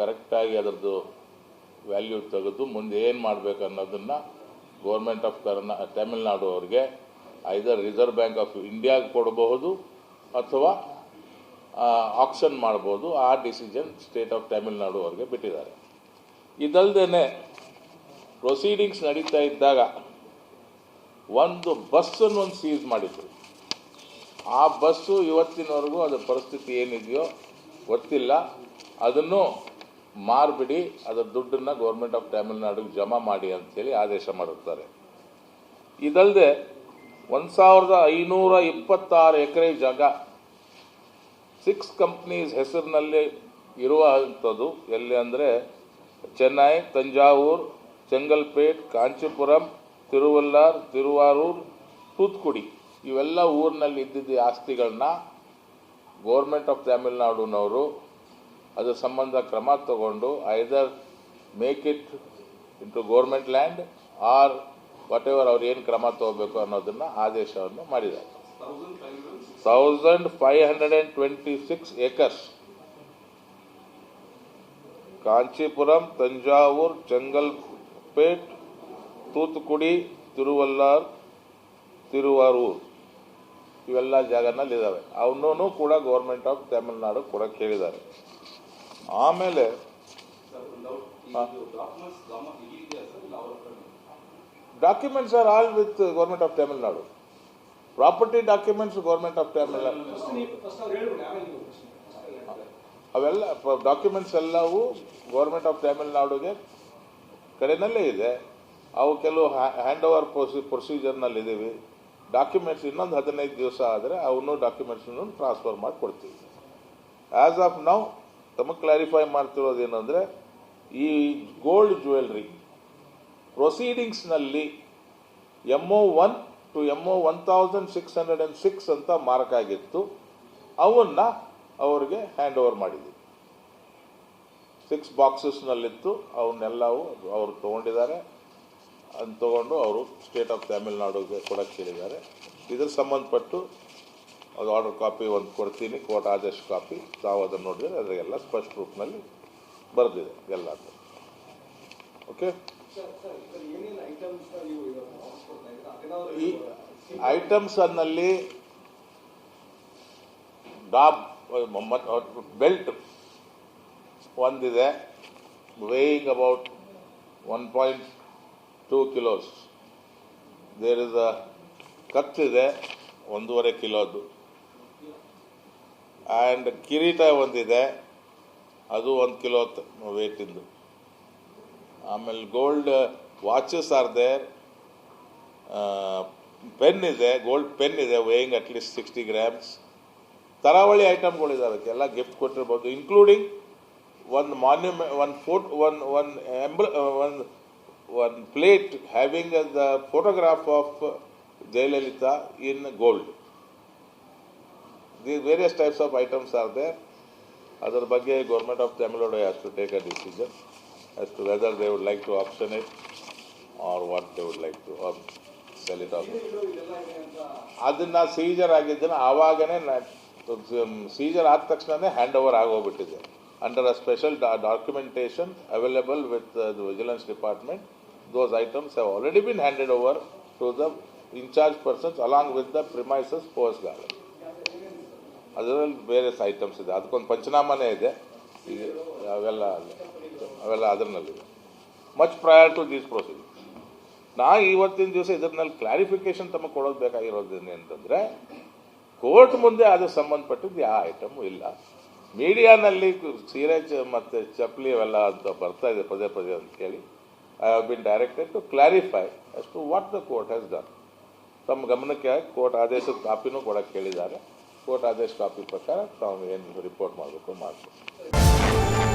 ಕರೆಕ್ಟಾಗಿ ಅದರದ್ದು ವ್ಯಾಲ್ಯೂ ತೆಗೆದು ಮುಂದೆ ಏನು ಮಾಡಬೇಕು ಅನ್ನೋದನ್ನು ಗೌರ್ಮೆಂಟ್ ಆಫ್ ಕರ್ನಾ ತಮಿಳ್ನಾಡು ಅವ್ರಿಗೆ ಐದರ್ ರಿಸರ್ವ್ ಬ್ಯಾಂಕ್ ಆಫ್ ಇಂಡಿಯಾಗೆ ಕೊಡಬಹುದು ಅಥವಾ ಆಕ್ಷನ್ ಮಾಡ್ಬೋದು ಆ ಡಿಸಿಷನ್ ಸ್ಟೇಟ್ ಆಫ್ ತಮಿಳ್ನಾಡು ಅವ್ರಿಗೆ ಬಿಟ್ಟಿದ್ದಾರೆ. ಇದಲ್ಲದೇನೆ ಪ್ರೊಸೀಡಿಂಗ್ಸ್ ನಡೀತಾ ಇದ್ದಾಗ ಒಂದು ಬಸ್ಸನ್ನು ಒಂದು ಸೀಸ್ ಮಾಡಿದ್ರು. ಆ ಬಸ್ಸು ಇವತ್ತಿನವರೆಗೂ ಅದರ ಪರಿಸ್ಥಿತಿ ಏನಿದೆಯೋ ಗೊತ್ತಿಲ್ಲ. ಅದನ್ನು ಮಾರ್ಬಿಡಿ, ಅದರ ದುಡ್ಡನ್ನು ಗೌರ್ಮೆಂಟ್ ಆಫ್ ತಮಿಳ್ನಾಡಿಗೆ ಜಮಾ ಮಾಡಿ ಅಂತೇಳಿ ಆದೇಶ ಮಾಡುತ್ತಾರೆ ಇದಲ್ಲದೆ ಒಂದು ಸಾವಿರದ ಐನೂರ ಇಪ್ಪತ್ತಾರು ಎಕರೆ ಜಾಗ ಸಿಕ್ಸ್ ಕಂಪ್ನೀಸ್ ಹೆಸರಿನಲ್ಲಿ ಇರುವಂಥದ್ದು ಎಲ್ಲಿ ಅಂದರೆ ಚೆನ್ನೈ, ತಂಜಾವೂರ್, ಚೆಂಗಲ್ಪೇಟ್, ಕಾಂಚೀಪುರಂ, ತಿರುವಲ್ಲಾರ್, ತಿರುವಾರೂರ್, ತೂತ್ಕುಡಿ. ಇವೆಲ್ಲ ಊರಿನಲ್ಲಿ ಇದ್ದಿದ್ದ ಆಸ್ತಿಗಳನ್ನ ಗೌರ್ಮೆಂಟ್ ಆಫ್ ತಮಿಳ್ನಾಡುನವರು ಅದರ ಸಂಬಂಧ ಕ್ರಮ ತಗೊಂಡು either make it into government land or what ever ಏನು ಕ್ರಮ ತಗೋಬೇಕು ಅನ್ನೋದನ್ನ ಆದೇಶವನ್ನು ಮಾಡಿದ್ದಾರೆ. Thousand five hundred and twenty six acres Kanchipuram, Thanjavur Chengalpet Thoothukudi, Tiruvallur, Thiruvarur ಇವೆಲ್ಲ ಜಾಗನಲ್ಲಿ ಇದಾವೆ. ಅವನ್ನೂ ಕೂಡ ಗೌರ್ಮೆಂಟ್ ಆಫ್ ತಮಿಳ್ನಾಡು ಕೂಡ ಕೇಳಿದ್ದಾರೆ. ಆಮೇಲೆ. Documents are all with government of Tamil Nadu property documents government of Tamil Nadu ಅವೆಲ್ಲ ಡಾಕ್ಯುಮೆಂಟ್ಸ್ ಎಲ್ಲವೂ ಗೌರ್ಮೆಂಟ್ ಆಫ್ ತಮಿಳ್ನಾಡುಗೆ ಕಡೆಯಲ್ಲೇ ಇದೆ. ಅವು ಕೆಲವು ಹ್ಯಾಂಡ್ ಓವರ್ ಪ್ರೊಸಿ ಪ್ರೊಸೀಜರ್ನಲ್ಲಿದ್ದೀವಿ ಡಾಕ್ಯುಮೆಂಟ್ಸ್ ಇನ್ನೊಂದು ಹದಿನೈದು ದಿವಸ ಆದರೆ ಅವನು ಡಾಕ್ಯುಮೆಂಟ್ಸನ್ನು ಟ್ರಾನ್ಸ್ಫರ್ ಮಾಡಿ ಕೊಡ್ತೀವಿ ಆ್ಯಸ್ ಆಫ್ ನಾವು ತಮಗೆ ಕ್ಲಾರಿಫೈ ಮಾಡ್ತಿರೋದು ಏನಂದರೆ, ಈ gold jewellery ಪ್ರೊಸೀಡಿಂಗ್ಸ್ನಲ್ಲಿ M O one two M O one thousand six hundred and six ಅಂತ ಮಾರ್ಕ್ ಆಗಿತ್ತು. ಅವನ್ನ ಅವ್ರಿಗೆ ಹ್ಯಾಂಡ್ ಓವರ್ ಮಾಡಿದ್ವಿ. ಸಿಕ್ಸ್ ಬಾಕ್ಸಸ್ನಲ್ಲಿತ್ತು ಅವನ್ನೆಲ್ಲವೂ ಅವರು ತೊಗೊಂಡಿದ್ದಾರೆ. ಅದನ್ನ ತಗೊಂಡು ಅವರು ಸ್ಟೇಟ್ ಆಫ್ ತಮಿಳ್ನಾಡುಗೆ ಕೊಡಕ್ಕೆ ಹೇಳಿದ್ದಾರೆ. ಇದ್ರ ಸಂಬಂಧಪಟ್ಟು ಅದು ಆರ್ಡರ್ ಕಾಪಿ ಒಂದು ಕೊಡ್ತೀನಿ ಕೋರ್ಟ್ ಆದೇಶ ಕಾಪಿ ತಾವು ಅದನ್ನು ನೋಡಿದರೆ ಅದರಲ್ಲೆಲ್ಲ ಸ್ಪಷ್ಟ ರೂಪದಲ್ಲಿ ಬರೆದಿದೆ ಎಲ್ಲ ಓಕೆ ಈ ಐಟಮ್ಸ್ ಅನ್ನಲ್ಲಿ ಡಾಬ್, ಬೆಲ್ಟ್ ಒಂದಿದೆ weighing about one point two kilos there is a ಕತ್ತಿದೆ, ಒಂದೂವರೆ ಕಿಲೋದು. ಆ್ಯಂಡ್ ಕಿರೀಟ ಒಂದಿದೆ. ಅದು ಒಂದು ಕಿಲೋ ವೇಟಿಂದು ಆಮೇಲೆ gold watches are there pen ಇದೆ ಗೋಲ್ಡ್ ಪೆನ್ ಇದೆ weighing at least sixty grams ತರಾವಳಿ ಐಟಮ್ಗಳಿದ್ದಾವೆ ಅದಕ್ಕೆಲ್ಲ ಗಿಫ್ಟ್ ಕೊಟ್ಟಿರ್ಬೋದು ಇನ್ಕ್ಲೂಡಿಂಗ್ ಒಂದು ಮಾನ್ಯುಮೆ ಒಂದು ಫೋಟ್ one one ಎಂಬ್ರ one one plate having the photograph of Jayalalithaa in gold The various types of items are there ಅದರ ಬಗ್ಗೆ government of Tamil Nadu has to take a decision as to whether they would like to option it or what they would like to or sell it off. ಅದನ್ನ seizure ಆಗಿದ್ದನ್ನ ಆವಾಗನೇ seizure ಆದ ತಕ್ಷಣನೇ hand over ಆಗೋಗ್ಬಿಟ್ಟಿದೆ under a special documentation available with the vigilance department those items have already been handed over to the incharge persons along with the premises post guard ಅದರಲ್ಲಿ ಬೇರೆ items ಇದೆ. ಅದಕ್ಕೊಂದು ಪಂಚನಾಮನೇ ಇದೆ. ಅವೆಲ್ಲ ಅವೆಲ್ಲ ಅದರಲ್ಲಿದೆ much prior to these procedure ನಾ ಇವತ್ತಿನ ದಿವಸ ಇದರಲ್ಲಿ ಕ್ಲಾರಿಫಿಕೇಶನ್ ತಮಗೆ ಕೊಡೋದು ಬೇಕಾಗಿರೋದೇನೆ ಅಂತಂದರೆ, ಕೋರ್ಟ್ ಮುಂದೆ ಅದು ಸಂಬಂಧಪಟ್ಟಿದ್ದು ಯಾವ ಐಟಮು ಇಲ್ಲ. ಮೀಡಿಯಾನಲ್ಲಿ ಸೀರೆ ಮತ್ತು ಮತ್ತೆ ಚಪ್ಪಲಿ ಅವೆಲ್ಲ ಅಂತ ಬರ್ತಾ ಇದೆ ಪದೇ ಪದೇ ಅಂತ ಕೇಳಿ I have been directed to clarify us to what the court has done ತಮ್ಮ ಗಮನಕ್ಕೆ ಕೋರ್ಟ್ ಆದೇಶದ ಕಾಪಿನೂ ಕೊಡಕ್ಕೆ ಕೇಳಿದ್ದಾರೆ. ಕೋರ್ಟ್ ಆದೇಶ ಕಾಪಿ ಪ್ರಕಾರ ತಾವು ಏನು ರಿಪೋರ್ಟ್ ಮಾಡಬೇಕು ಮಾಡಬೇಕು